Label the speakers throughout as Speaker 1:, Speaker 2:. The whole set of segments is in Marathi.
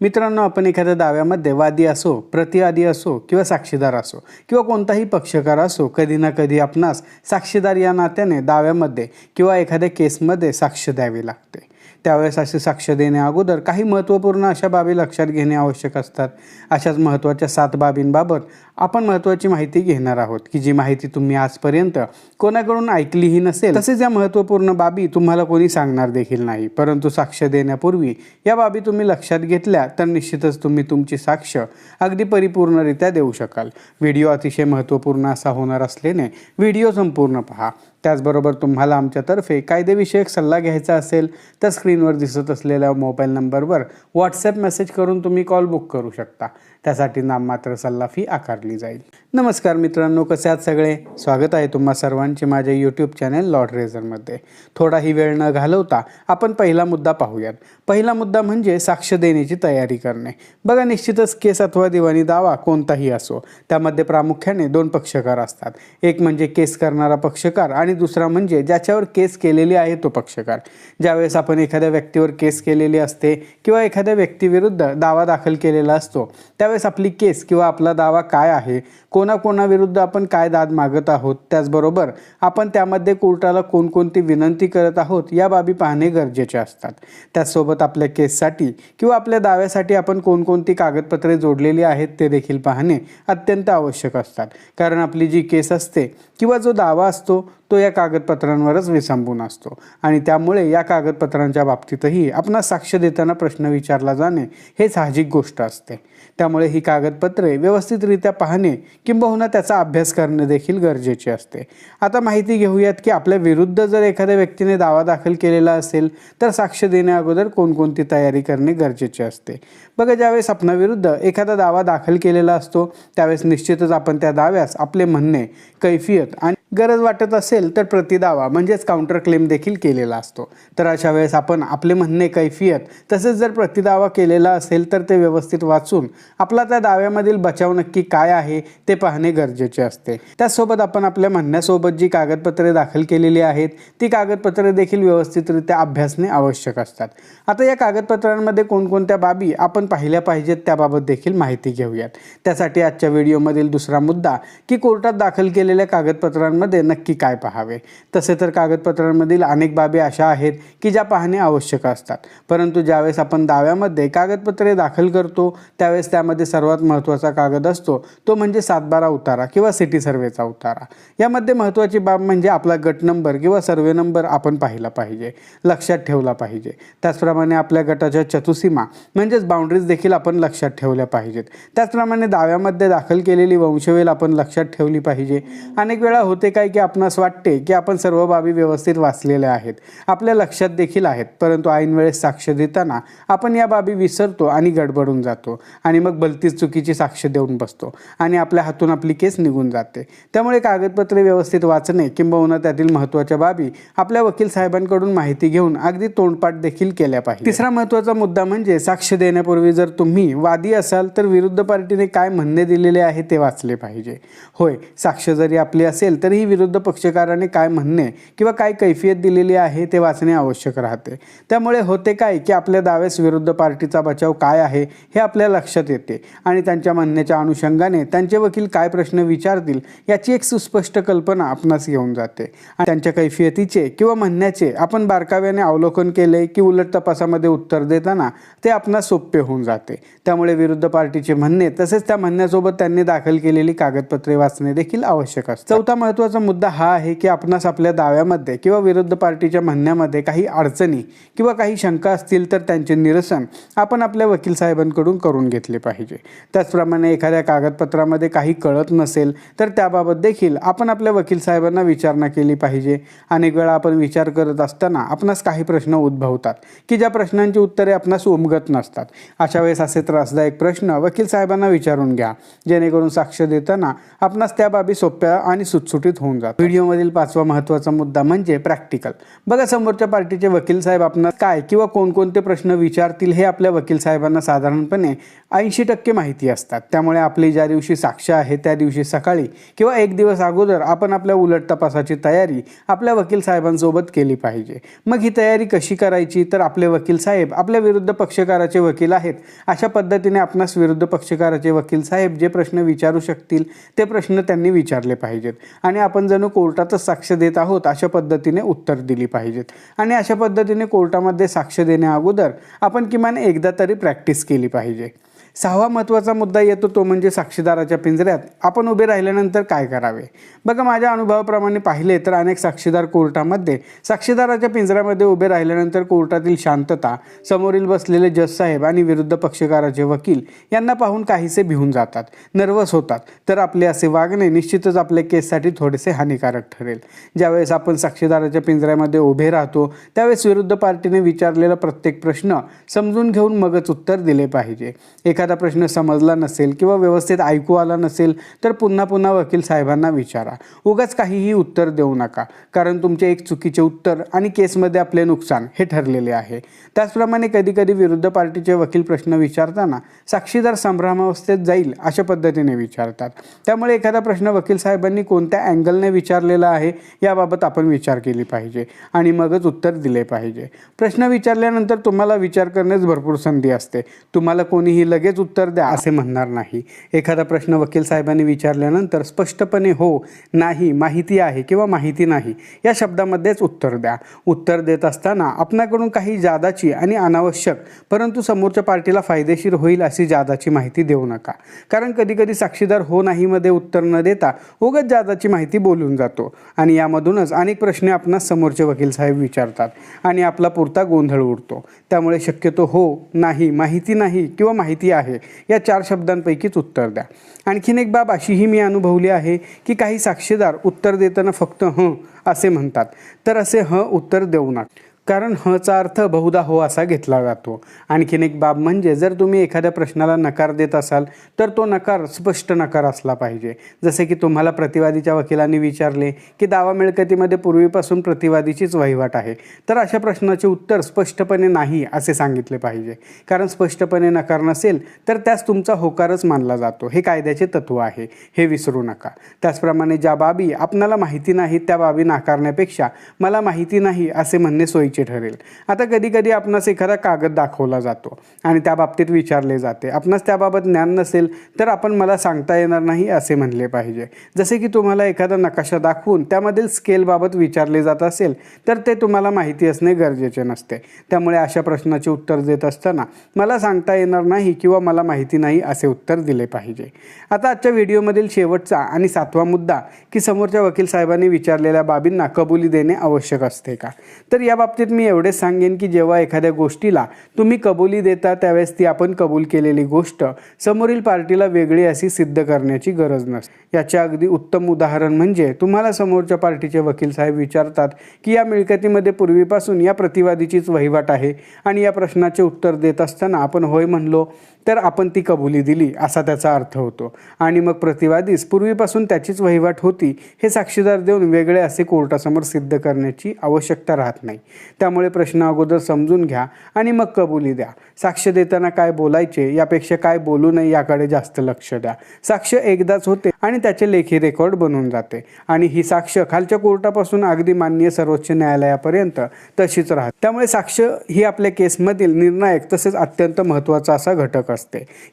Speaker 1: मित्रांनो आपण एखाद्या दाव्यामध्ये वादी असो प्रतिवादी असो किंवा साक्षीदार असो किंवा कोणताही पक्षकार असो कधी ना कधी आपणास साक्षीदार या नात्याने दाव्यामध्ये किंवा एखाद्या केसमध्ये साक्ष द्यावी लागते. त्यावेळेस असे साक्ष देणे अगोदर काही महत्त्वपूर्ण अशा बाबी लक्षात घेणे आवश्यक असतात. अशाच महत्त्वाच्या सात बाबींबाबत आपण महत्त्वाची माहिती घेणार आहोत की जी माहिती तुम्ही आजपर्यंत कोणाकडून ऐकलीही नसेल तसेच या महत्त्वपूर्ण बाबी तुम्हाला कोणी सांगणार देखील नाही. परंतु साक्ष देण्यापूर्वी या बाबी तुम्ही लक्षात घेतल्या तर निश्चितच तुम्ही तुमची साक्ष अगदी परिपूर्णरित्या देऊ शकाल. व्हिडिओ अतिशय महत्त्वपूर्ण असा होणार असल्याने व्हिडिओ संपूर्ण पहा. त्याचबरोबर तुम्हाला आमच्यातर्फे कायदेविषयक सल्ला घ्यायचा असेल तर स्क्रीनवर दिसत असलेल्या मोबाईल नंबरवर व्हॉट्सॲप मेसेज करून तुम्ही कॉल बुक करू शकता. त्यासाठी नाममात्र सल्ला फी आकारली जाईल. नमस्कार मित्रांनो कसे आहात सगळे? स्वागत आहे तुम्हा सर्वांचे माझ्या यूट्यूब चॅनेल लॉर्ड रेझरमध्ये थोडाही वेळ न घालवता आपण पहिला मुद्दा पाहूयात. पहिला मुद्दा म्हणजे साक्ष देण्याची तयारी करणे. बघा निश्चितच केस अथवा दिवाणी दावा कोणताही असो त्यामध्ये प्रामुख्याने दोन पक्षकार असतात. एक म्हणजे केस करणारा पक्षकार आणि दुसरा म्हणजे ज्याच्यावर केस केलेली आहे तो पक्षकार. ज्यावेळेस आपण एखाद्या व्यक्तीवर केस केलेली असते किंवा एखाद्या व्यक्तीविरुद्ध दावा दाखल केलेला असतो त्यावेळेस आपली केस किंवा आपला दावा काय आहे कोणाकोणाविरुद्ध आपण काय दाद मागत आहोत त्याचबरोबर आपण त्यामध्ये कोर्टाला कोणकोणती विनंती करत आहोत या बाबी पाहणे गरजेचे असतात. त्याचसोबत आपल्या केससाठी किंवा आपल्या दाव्यासाठी आपण कोणकोणती कागदपत्रे जोडलेली आहेत ते देखील पाहणे अत्यंत आवश्यक असतात. कारण आपली जी केस असते किंवा जो दावा असतो तो या कागदपत्रांवरच विसंबून असतो. आणि त्यामुळे या कागदपत्रांच्या बाबतीतही आपणास साक्ष देताना प्रश्न विचारला जाणे हे साहजिक गोष्ट असते. त्यामुळे ही कागदपत्रे व्यवस्थितरित्या पाहणे किंबहुना त्याचा अभ्यास करणे देखील गरजेचे असते. आता माहिती घेऊयात की आपल्या विरुद्ध जर एखाद्या व्यक्तीने दावा दाखल केलेला असेल तर साक्ष देण्या अगोदर कोणकोणती तयारी करणे गरजेचे असते. बघा ज्यावेळेस आपणाविरुद्ध एखादा दावा दाखल केलेला असतो त्यावेळेस निश्चितच आपण त्या दाव्यास आपले म्हणणे कैफियत आणि गरज वाटत असेल तर प्रतिदावा म्हणजेच काउंटर क्लेम देखील केलेला असतो. तर अशा वेळेस आपण आपले म्हणणे कैफियत तसेच जर प्रतिदावा केलेला असेल तर ते व्यवस्थित वाचून आपला त्या दाव्यामधील बचाव नक्की काय आहे ते पाहणे गरजेचे असते. त्यासोबत आपण आपल्या म्हणण्यासोबत जी कागदपत्रे दाखल केलेली आहेत ती कागदपत्रे देखील व्यवस्थितरित्या अभ्यासणे आवश्यक असतात. आता या कागदपत्रांमध्ये कोणकोणत्या बाबी आपण पाहिल्या पाहिजेत त्याबाबत देखील माहिती घेऊयात. त्यासाठी आजच्या व्हिडिओमधील दुसरा मुद्दा की कोर्टात दाखल केलेल्या कागदपत्रांमध्ये नक्की काय पाहावे? तसे तर कागदपत्रांमधील अनेक बाबी अशा आहेत की ज्या पाहणे आवश्यक असतात. परंतु ज्यावेळेस आपण दाव्यामध्ये कागदपत्रे दाखल करतो त्यावेळेस त्यामध्ये सर्वात महत्त्वाचा कागद असतो तो म्हणजे सातबारा उतारा किंवा सिटी सर्वेचा उतारा. यामध्ये महत्त्वाची बाब म्हणजे आपला गट नंबर किंवा सर्वे नंबर आपण पाहिला पाहिजे लक्षात ठेवला पाहिजे. त्याचप्रमाणे आपल्या गटाच्या चतुसीमा म्हणजेच बाउंड्रीज देखील आपण लक्षात ठेवल्या पाहिजेत. त्याचप्रमाणे दाव्यामध्ये दाखल केलेली वंशवेल आपण लक्षात ठेवली पाहिजे. अनेक वेळा होते काय की आपणास वाटते की आपण सर्व बाबी व्यवस्थित वाचलेल्या आहेत. आपल्या लक्षात देखील आहेत. परंतु ऐन वेळेस साक्ष देताना आपण या बाबी विसरतो आणि गडबडून जातो. आणि मग भलतीच चुकीची साक्ष देऊन बसतो. आणि आपल्या हातून आपली केस निघून जाते. त्यामुळे कागदपत्रे व्यवस्थित वाचणे किंबहुना त्यातील महत्त्वाच्या बाबी आपल्या वकील साहेबांकडून माहिती घेऊन अगदी तोंडपाठ देखील केल्या पाहिजे. तिसरा महत्त्वाचा मुद्दा म्हणजे साक्ष देण्यापूर्वी जर तुम्ही वादी असाल तर विरुद्ध पार्टीने काय म्हणणे दिलेले आहे ते वाचले पाहिजे. होय साक्ष जरी आपली असेल तरी तरीही विरुद्ध पक्षकाराने काय म्हणणे किंवा काय कैफियत दिलेली आहे ते वाचणे आवश्यक राहते. त्यामुळे होते काय की आपल्या दाव्यास विरुद्ध पार्टीचा बचाव काय आहे हे आपल्या लक्षात येते आणि त्यांच्या म्हणण्याच्या अनुषंगाने त्यांचे वकील काय प्रश्न विचारतील याची एक सुस्पष्ट कल्पना आपणास येऊन जाते. आणि त्यांच्या कैफियतीचे किंवा म्हणण्याचे आपण बारकाव्याने अवलोकन केले की उलट तपासामध्ये उत्तर देताना ते आपणास सोपे होऊन जाते. त्यामुळे विरुद्ध पार्टीचे म्हणणे तसेच त्या म्हणण्यासोबत त्यांनी दाखल केलेली कागदपत्रे वाचणे देखील आवश्यक असते. चौथा महत्त्व महत्त्वाचा मुद्दा हा आहे की आपणास आपल्या दाव्यामध्ये किंवा विरुद्ध पार्टीच्या म्हणण्यामध्ये काही अडचणी किंवा काही शंका असतील तर त्यांचे निरसन आपण आपल्या वकील साहेबांकडून करून घेतले पाहिजे. त्याचप्रमाणे एखाद्या कागदपत्रामध्ये काही कळत नसेल तर त्याबाबत देखील आपण आपल्या वकील साहेबांना विचारणा केली पाहिजे. अनेक वेळा आपण विचार करत असताना आपणास काही प्रश्न उद्भवतात की ज्या प्रश्नांची उत्तरे आपणास उमगत नसतात. अशा वेळेस असे त्रासदायक प्रश्न वकील साहेबांना विचारून घ्या. जेणेकरून साक्ष देताना आपणास त्या बाबी सोप्या आणि सुटसुटीत पद्धतीनेच होऊन जातो व्हिडिओमधील पाचवा महत्त्वाचा मुद्दा म्हणजे प्रॅक्टिकल. बघा समोरच्या पार्टीचे वकील साहेब आपणास काय किंवा कोणकोणते प्रश्न विचारतील हे आपल्या वकील साहेबांना साधारणपणे ऐंशी टक्के माहिती असतात. त्यामुळे आपली ज्या दिवशी साक्ष आहे त्या दिवशी सकाळी किंवा एक दिवस अगोदर आपण आपल्या उलट तपासाची तयारी आपल्या वकील साहेबांसोबत केली पाहिजे. मग ही तयारी कशी करायची? तर आपले वकील साहेब आपल्या विरुद्ध पक्षकाराचे वकील आहेत. अशा पद्धतीने आपणास विरुद्ध पक्षकाराचे वकील साहेब जे प्रश्न विचारू शकतील ते प्रश्न त्यांनी विचारले पाहिजेत. आणि आपण जणू कोर्टातच साक्ष देत आहोत अशा पद्धतीने उत्तर दिली पाहिजेत. आणि अशा पद्धतीने कोर्टामध्ये साक्ष देण्या अगोदर आपण किमान एकदा तरी प्रॅक्टिस केली पाहिजे. सहावा महत्त्वाचा मुद्दा येतो तो म्हणजे साक्षीदाराच्या पिंजऱ्यात. आपण उभे राहिल्यानंतर काय करावे? बघा माझ्या अनुभवाप्रमाणे पाहिले तर अनेक साक्षीदार कोर्टामध्ये साक्षीदाराच्या पिंजऱ्यामध्ये उभे राहिल्यानंतर कोर्टातील शांतता समोरील बसलेले जज साहेब आणि विरुद्ध पक्षकाराचे वकील यांना पाहून काहीसे भिवून जातात नर्वस होतात. तर आपले असे वागणे निश्चितच आपल्या केससाठी थोडेसे हानिकारक ठरेल. ज्यावेळेस आपण साक्षीदाराच्या पिंजऱ्यामध्ये उभे राहतो त्यावेळेस विरुद्ध पार्टीने विचारलेला प्रत्येक प्रश्न समजून घेऊन मगच उत्तर दिले पाहिजे. एखादा एखादा प्रश्न समजला नसेल किंवा व्यवस्थित ऐकू आला नसेल तर पुन्हा पुन्हा वकील साहेबांना विचारा. उगाच काहीही उत्तर देऊ नका कारण तुमचे एक चुकीचे उत्तर आणि केसमध्ये आपले नुकसान हे ठरलेले आहे. त्याचप्रमाणे कधीकधी विरुद्ध पार्टीचे वकील प्रश्न विचारताना साक्षीदार संभ्रमावस्थेत जाईल अशा पद्धतीने विचारतात. त्यामुळे एखादा प्रश्न वकील साहेबांनी कोणत्या अँगलने विचारलेला आहे याबाबत आपण विचार केली पाहिजे आणि मगच उत्तर दिले पाहिजे. प्रश्न विचारल्यानंतर तुम्हाला विचार करण्यास भरपूर संधी असते. तुम्हाला कोणीही लगेच उत्तर द्या असे म्हणणार नाही. एखादा प्रश्न वकील साहेबांनी विचारल्यानंतर स्पष्टपणे हो नाही माहिती आहे किंवा माहिती नाही या शब्दामध्येच उत्तर द्या. उत्तर देत असताना आपणाकडून काही जादाची आणि अनावश्यक परंतु समोरच्या पार्टीला फायदेशीर होईल अशी जादाची माहिती देऊ नका. कारण कधीकधी साक्षीदार हो नाहीमध्ये उत्तर न देता उगत जादाची माहिती बोलून जातो आणि यामधूनच अनेक प्रश्न आपणास समोरचे वकील साहेब विचारतात आणि आपला पुरता गोंधळ उडतो. त्यामुळे शक्यतो हो नाही माहिती नाही किंवा माहिती आहे. या चार शब्दांपैकीच उत्तर द्या. आणखीन एक बाब अशीही मी अनुभवली आहे की काही साक्षीदार उत्तर देताना फक्त हं असे म्हणतात. तर असे हं उत्तर देऊ नका. कारण हचा अर्थ बहुधा हो असा घेतला जातो. आणखीन एक बाब म्हणजे जर तुम्ही एखाद्या प्रश्नाला नकार देत असाल तर तो नकार स्पष्ट नकार असला पाहिजे. जसे की तुम्हाला प्रतिवादीच्या वकिलांनी विचारले की दावा मिळकतीमध्ये पूर्वीपासून प्रतिवादीचीच वहिवाट आहे तर अशा प्रश्नाचे उत्तर स्पष्टपणे नाही असे सांगितले पाहिजे. कारण स्पष्टपणे नकार नसेल तर त्यास तुमचा होकारच मानला जातो. हे कायद्याचे तत्व आहे. हे विसरू नका. त्याचप्रमाणे ज्या बाबी आपणाला माहिती नाही त्या बाबी नाकारण्यापेक्षा मला माहिती नाही असे म्हणणे सोयीचे ठरेल. आता कधी कधी आपणास एखादा कागद दाखवला जातो आणि त्या बाबतीत विचारले जाते. आपणास त्याबाबत ज्ञान नसेल तर आपण मला सांगता येणार नाही असे म्हणले पाहिजे. जसे की तुम्हाला एखादा नकाशा दाखवून त्यामधील स्केलबाबत विचारले जात असेल तर ते तुम्हाला माहिती असणे गरजेचे नसते. त्यामुळे अशा प्रश्नाचे उत्तर देत असताना मला सांगता येणार नाही किंवा मला माहिती नाही असे उत्तर दिले पाहिजे. आता आजच्या व्हिडिओमधील शेवटचा आणि सातवा मुद्दा की समोरच्या वकील साहेबांनी विचारलेल्या बाबींना कबुली देणे आवश्यक असते का? तर या बाबतीत मी एवढे सांगेन की जेव्हा एखाद्या गोष्टीला तुम्ही कबुली देता त्यावेळेस ती आपण कबूल केलेली गोष्ट समोरील पार्टीला वेगळी अशी सिद्ध करण्याची गरज नसते. याचे अगदी उत्तम उदाहरण म्हणजे तुम्हाला समोरच्या पार्टीचे वकील साहेब विचारतात की या मिळकतीमध्ये पूर्वीपासून या प्रतिवादीचीच वहिवाट आहे आणि या प्रश्नाचे उत्तर देत असताना आपण होय म्हणलो. तर आपण ती कबुली दिली असा त्याचा अर्थ होतो. आणि मग प्रतिवादीस पूर्वीपासून त्याचीच वहिवाट होती हे साक्षीदार देऊन वेगळे असे कोर्टासमोर सिद्ध करण्याची आवश्यकता राहत नाही. त्यामुळे प्रश्न अगोदर समजून घ्या आणि मग कबुली द्या. साक्ष देताना काय बोलायचे यापेक्षा काय बोलू नये याकडे जास्त लक्ष द्या. साक्ष एकदाच होते आणि त्याचे लेखी रेकॉर्ड बनून जाते. आणि ही साक्ष खालच्या कोर्टापासून अगदी माननीय सर्वोच्च न्यायालयापर्यंत तशीच राहते. त्यामुळे साक्ष ही आपल्या केसमधील निर्णायक तसेच अत्यंत महत्त्वाचा असा घटक असते.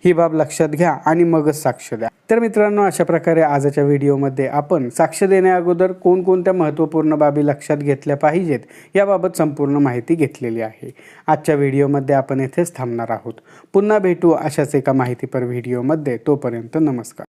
Speaker 1: ही बाब लक्षात घ्या आणि मगच साक्ष द्या. तर मित्रांनो अशा प्रकारे आजच्या व्हिडिओमध्ये आपण साक्ष देण्या अगोदर कोणकोणत्या महत्त्वपूर्ण बाबी लक्षात घेतल्या पाहिजेत याबाबत संपूर्ण माहिती घेतलेली आहे. आजच्या व्हिडिओमध्ये आपण येथेच थांबणार आहोत. पुन्हा भेटू अशाच एका माहितीपर व्हिडिओमध्ये. तोपर्यंत नमस्कार.